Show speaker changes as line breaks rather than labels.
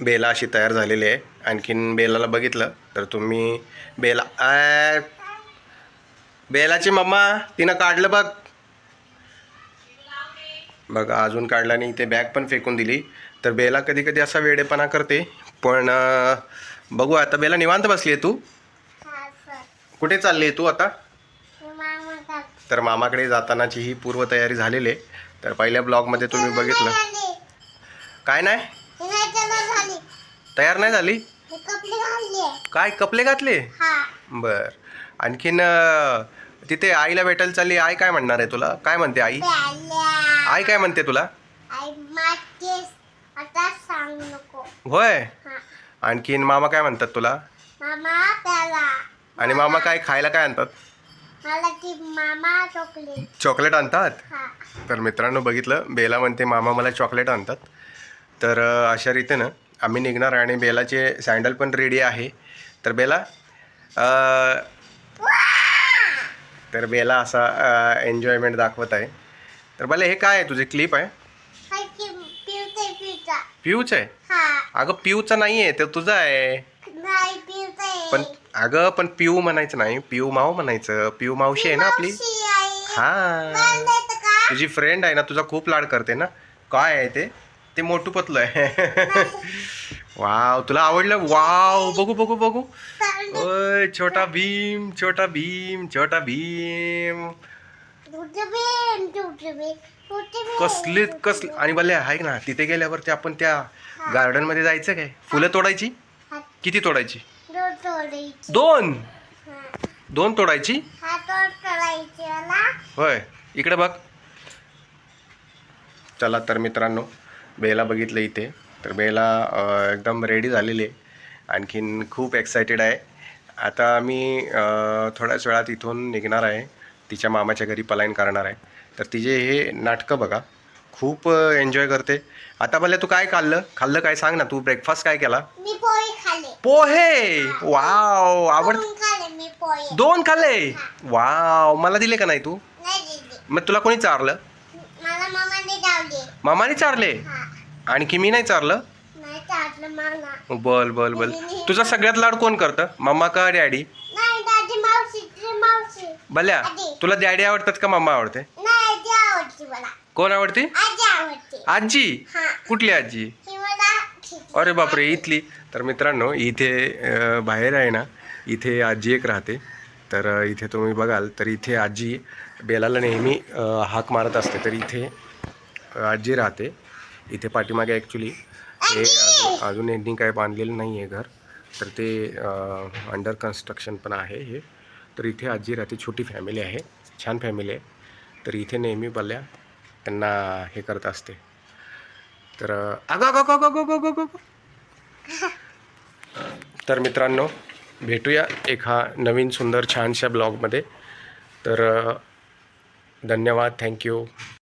बेला अशी तयार झालेली आहे. आणखीन बेलाला बघितलं तर तुम्ही बेला आ, बेलाची मम्मा तिनं काढलं बघ. बघा अजून काढलं आणि इथे बॅग पण फेकून दिली. तर बेला कधी कधी असा वेडेपणा करते. पण बघू आता बेला निवांत बसली आहे तू? कुठे चालली आहे तू आता? तर मामाकडे जातानाची ही पूर्वतयारी झालेली आहे. तर पहिल्या ब्लॉगमध्ये तुम्ही बघितलं. काय नाही? तयार नाही झाली? काय कपले घातले? बर. आणखीन तिथे आईला भेटायला चालली. आई काय म्हणणार आहे तुला? काय म्हणते आई? आई काय म्हणते तुला? होय?
हा.
आणखीन मामा काय म्हणतात तुला? आणि मामा काय खायला काय आणतात?
मला ती मामा चॉकलेट.
चॉकलेट आणतात?
हा.
तर मित्रांनो बघितलं. बेला म्हणते मामा मला चॉकलेट आणतात. तर अशा रीतीनं आम्ही निघणार आहे आणि बेलाचे सँडल पण रेडी आहे. तर बेला तर बेला असा एन्जॉयमेंट दाखवत आहे. तर भले हे काय आहे? तुझे क्लिप आहे? पिऊच आहे अगं पिऊचा नाही आहे ते तुझं आहे. पण अगं पण पिऊ म्हणायचं नाही. पिऊ माऊ म्हणायचं. पिऊ मावशी आहे ना आपली? हा. तुझी फ्रेंड आहे ना तुझा खूप लाड करते ना. काय आहे ते? ते मोठू पतलं आहे वाव तुला आवडलं? वाव बघू बघू बघू. ओय छोटा भीम छोटा भीम छोटा भीम. कसले कसले आणि भले आहे ना तिथे गेल्यावरती आपण त्या गार्डनमध्ये जायचं काय? फुलं तोडायची? किती तोडायची? दोन. दोन तोडायची? होय. इकडे बघ. चला तर मित्रांनो बेला बघितलं इथे. तर बेला एकदम रेडी झालेली आहे. आणखीन खूप एक्सायटेड आहे. आता अं, थोड्याच वेळात इथून निघणार आहे. तिच्या मामाच्या घरी पलायन करणार आहे. तर तिचे हे नाटकं बघा. खूप एन्जॉय करते. आता भले तू काय खाल्लं? खाल्लं काय? सांग ना. तू ब्रेकफास्ट काय केला?
मी
पोहे वाव. आवड
दोन खाल्ले मी
वाव. मला दिले का नाही तू? मग तुला कोणी चारलं?
मामाने
चारले. आणखी मी नाही चारलं?
नाही चाटलं मामा.
बल बल बल. तुझा सगळ्यात लाड कोण करतं? मम्मा का डॅडी?
नाही दादी मावशी ती मावशी.
भल्या
आजी.
तुला डॅडी आवडतात का मम्मा आवडते?
नाही ती आवडते मला.
कोण आवडते?
आजी आवडते.
आजी?
हा.
कुठली आजी?
ही मला ठीक
अरे बापरे इथली. तर मित्रांनो इथे अं, बाहेर आहे ना इथे आजी एक राहते. तर अं, इथे तुम्ही बघाल तर इथे आजी बेलाला नेहमी अं, हाक मारत असते. तर इथे अं, आजी राहते. इथे पाठीमागे ॲक्च्युली हे अजून- अजून यांनी काही बांधलेलं नाही आहे घर. तर ते अंडर कन्स्ट्रक्शन पण आहे हे. तर इथे आजी राहते छोटी फॅमिली आहे. छान फॅमिली आहे. तर इथे नेहमी बल्या त्यांना हे करत असते. तर अगं अगं अगं अगं अगं अगं तर मित्रांनो भेटूया एका नवीन सुंदर छानशा ब्लॉगमध्ये तर धन्यवाद. थँक्यू